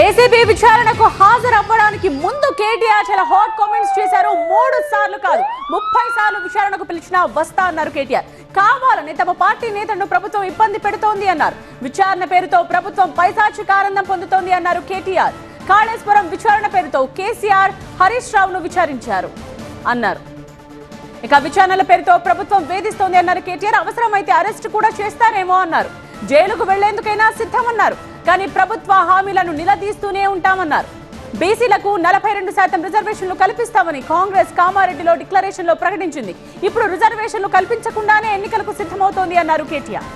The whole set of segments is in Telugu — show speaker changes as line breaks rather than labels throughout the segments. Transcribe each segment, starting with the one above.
ఏసీబీ విచారణకు హాజరవ్వడానికి ముందు కేటీఆర్ చాలా హాట్ కామెంట్స్ చేశారు. మూడు సార్లు కాదు ముప్పై సార్లు విచారణకు పిలిచినా వస్తా అన్నారు కేటీఆర్. కావాలని తమ పార్టీ నేతను ప్రభుత్వం ఇబ్బంది పెడుతోంది అన్నారు. విచారణ పేరుతో ప్రభుత్వం పైశాచిక ఆనందం పొందుతోంది అన్నారు కేటీఆర్. కాళేశ్వరం విచారణ పేరుతో కేసీఆర్ హరీష్ రావును విచారించారు అన్నారు. ఇక విచారణల పేరుతో ప్రభుత్వం వేధిస్తోంది అన్నారు కేటీఆర్. అవసరమైతే అరెస్ట్ కూడా చేస్తారేమో అన్నారు. జైలుకు వెళ్ళేందుకైనా సిద్ధమన్నారు. కానీ ప్రభుత్వ హామీలను నిలదీస్తూనే ఉంటామన్నారు. బీసీలకు నలభై రెండు శాతం రిజర్వేషన్లు కల్పిస్తామని కాంగ్రెస్ కామారెడ్డిలో డిక్లరేషన్లో ప్రకటించింది. ఇప్పుడు రిజర్వేషన్లు కల్పించకుండానే ఎన్నికలకు సిద్ధమవుతోంది అన్నారు కేటీఆర్.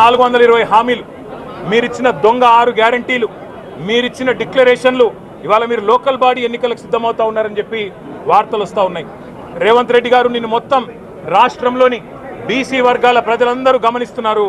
నాలుగు వందల ఇరవై హామీలు మీరిచ్చిన దొంగ ఆరు గ్యారంటీలు మీరిచ్చిన డిక్లరేషన్లు ఇవాళ మీరు లోకల్ బాడీ ఎన్నికలకు సిద్ధమవుతా ఉన్నారని చెప్పి వార్తలు వస్తూ ఉన్నాయి. రేవంత్ రెడ్డి గారు నిన్ను మొత్తం రాష్ట్రంలోని బీసీ వర్గాల ప్రజలందరూ గమనిస్తున్నారు.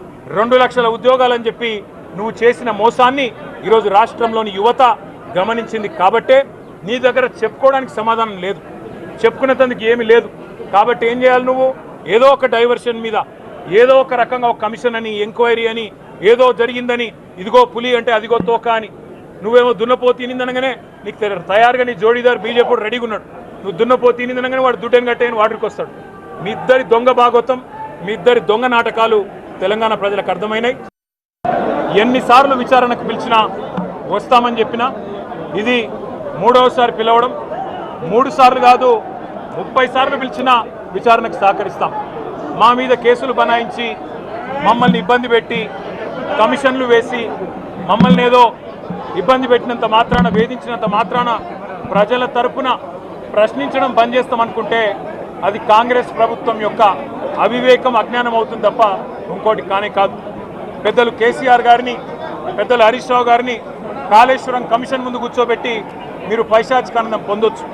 రెండు లక్షల ఉద్యోగాలని చెప్పి నువ్వు చేసిన మోసాన్ని ఈరోజు రాష్ట్రంలోని యువత గమనించింది కాబట్టే నీ దగ్గర చెప్పుకోవడానికి సమాధానం లేదు. చెప్పుకునేందుకు ఏమీ లేదు. కాబట్టి ఏం చేయాలి నువ్వు? ఏదో ఒక డైవర్షన్ మీద ఏదో ఒక రకంగా ఒక కమిషన్ అని ఎంక్వైరీ అని ఏదో జరిగిందని ఇదిగో పులి అంటే అదిగో తోక అని. నువ్వేమో దున్నపో తినిందనగానే నీకు తయారుగా నీ జోడీదారు బీజేపీ రెడీగా ఉన్నాడు. నువ్వు దున్నపో తినిందనగానే వాడు దుడ్డం కట్టేయని వాడికి వస్తాడు. మీ ఇద్దరి దొంగ భాగవతం మీ ఇద్దరి దొంగ నాటకాలు తెలంగాణ ప్రజలకు అర్థమైనాయి. ఎన్నిసార్లు విచారణకు పిలిచినా వస్తామని చెప్పినా ఇది మూడవసారి పిలవడం. మూడు సార్లు కాదు ముప్పై సార్లు పిలిచినా విచారణకు సహకరిస్తాం. మా మీద కేసులు బనాయించి మమ్మల్ని ఇబ్బంది పెట్టి కమిషన్లు వేసి మమ్మల్ని ఏదో ఇబ్బంది పెట్టినంత మాత్రాన వేధించినంత మాత్రాన ప్రజల తరపున ప్రశ్నించడం బంద్ చేస్తామనుకుంటే అది కాంగ్రెస్ ప్రభుత్వం యొక్క అవివేకం అజ్ఞానం అవుతుంది తప్ప ఇంకోటి కానే కాదు. పెద్దలు కేసీఆర్ గారిని పెద్దలు హరీష్ రావు గారిని కాళేశ్వరం కమిషన్ ముందు కూర్చోబెట్టి మీరు పైశాచికానందం పొందొచ్చు.